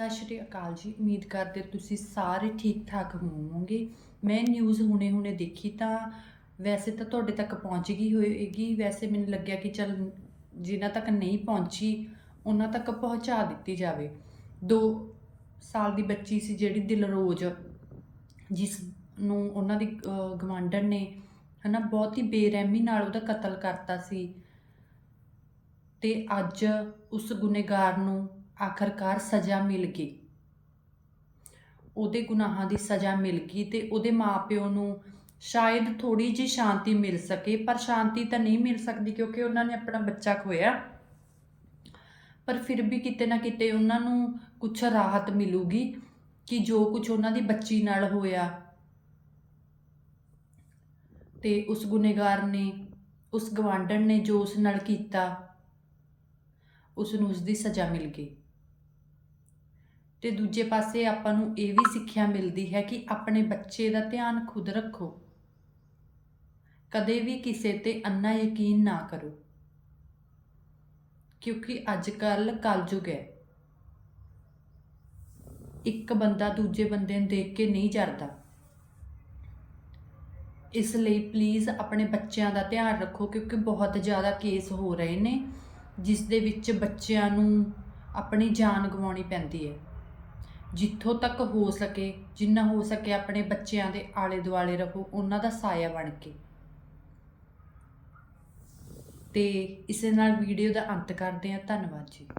ਸਤਿ ਸ਼੍ਰੀ ਅਕਾਲ ਜੀ ਉਮੀਦ ਕਰਦੇ ਤੁਸੀਂ ਸਾਰੇ ਠੀਕ ਠਾਕ ਹੋਵੋਗੇ। ਮੈਂ ਨਿਊਜ਼ ਹੁਣੇ-ਹੁਣੇ ਦੇਖੀ ਤਾਂ ਵੈਸੇ ਤਾਂ ਤੁਹਾਡੇ ਤੱਕ ਪਹੁੰਚ ਗਈ ਹੋਏਗੀ। ਵੈਸੇ ਮੈਨੂੰ ਲੱਗਿਆ ਕਿ ਚਲ ਜਿਨ੍ਹਾਂ ਤੱਕ ਨਹੀਂ ਪਹੁੰਚੀ ਉਹਨਾਂ ਤੱਕ ਪਹੁੰਚਾ ਦਿੱਤੀ ਜਾਵੇ। 2 ਸਾਲ ਦੀ ਬੱਚੀ ਸੀ ਜਿਹੜੀ ਦਿਲਰੋਜ਼ ਜਿਸ ਨੂੰ ਉਹਨਾਂ ਦੀ ਅਹ, ਗਵਾਂਢਣ ਨੇ ਹਨਾ ਬਹੁਤ ਹੀ ਬੇਰਹਿਮੀ ਨਾਲ ਉਹਦਾ ਕਤਲ ਕਰਤਾ ਸੀ। ਤੇ ਅੱਜ ਉਸ ਗੁਨੇਗਾਰ ਨੂੰ ਆਖਰਕਾਰ ਸਜ਼ਾ ਮਿਲ ਗਈ। ਉਹਦੇ ਗੁਨਾਹਾਂ ਦੀ ਸਜ਼ਾ ਮਿਲ ਗਈ ਤੇ ਉਹਦੇ ਮਾਪਿਓ ਨੂੰ ਸ਼ਾਇਦ ਥੋੜੀ ਜਿਹੀ ਸ਼ਾਂਤੀ ਮਿਲ ਸਕੇ, ਪਰ ਸ਼ਾਂਤੀ ਤਾਂ ਨਹੀਂ ਮਿਲ ਸਕਦੀ ਕਿਉਂਕਿ ਉਹਨਾਂ ਨੇ ਆਪਣਾ ਬੱਚਾ ਖੋਇਆ ਪਰ ਫਿਰ ਵੀ ਕਿਤੇ ਨਾ ਕਿਤੇ ਉਹਨਾਂ ਨੂੰ ਕੁਝ ਰਾਹਤ ਮਿਲੂਗੀ ਕਿ ਜੋ ਕੁਝ ਉਹਨਾਂ ਦੀ ਬੱਚੀ ਨਾਲ ਹੋਇਆ। ਤੇ ਉਸ ਗੁਨੇਗਾਰ ਨੇ, ਉਸ ਗਵਾਂਢਣ ਨੇ ਜੋ ਉਸ ਨਾਲ ਕੀਤਾ, ਉਸ ਨੂੰ ਉਸ ਦੀ ਸਜ਼ਾ ਮਿਲ ਗਈ। ਤੇ ਦੂਜੇ ਪਾਸੇ ਆਪਾਂ ਨੂੰ ਇਹ ਵੀ ਸਿੱਖਿਆ ਮਿਲਦੀ ਹੈ ਕਿ ਆਪਣੇ ਬੱਚੇ ਦਾ ਧਿਆਨ ਖੁਦ ਰੱਖੋ। ਕਦੇ ਵੀ ਕਿਸੇ ਤੇ ਅੰਨਾ ਯਕੀਨ ਨਾ ਕਰੋ। ਕਿਉਂਕਿ ਅੱਜ ਕੱਲ ਕਲਯੁਗ ਹੈ। ਇੱਕ ਬੰਦਾ ਦੂਜੇ ਬੰਦੇ ਨੂੰ ਦੇਖ ਕੇ ਨਹੀਂ ਜਰਦਾ। ਇਸ ਲਈ ਪਲੀਜ਼ ਆਪਣੇ ਬੱਚਿਆਂ ਦਾ ਧਿਆਨ ਰੱਖੋ ਕਿਉਂਕਿ ਬਹੁਤ ਜ਼ਿਆਦਾ ਕੇਸ ਹੋ ਰਹੇ ਨੇ, ਜਿਸ ਦੇ ਵਿੱਚ ਬੱਚਿਆਂ ਨੂੰ ਆਪਣੀ ਜਾਨ ਗਵਾਉਣੀ ਪੈਂਦੀ ਹੈ। ਜਿੱਥੋਂ ਤੱਕ ਹੋ ਸਕੇ, ਜਿੰਨਾ ਹੋ ਸਕੇ ਆਪਣੇ ਬੱਚਿਆਂ ਦੇ ਆਲੇ ਦੁਆਲੇ ਰਹੋ, ਉਹਨਾਂ ਦਾ ਸਾਇਆ ਬਣ ਕੇ। ਤੇ ਇਸੇ ਨਾਲ ਵੀਡੀਓ ਦਾ ਅੰਤ ਕਰਦੇ ਹਾਂ। ਧੰਨਵਾਦ ਜੀ।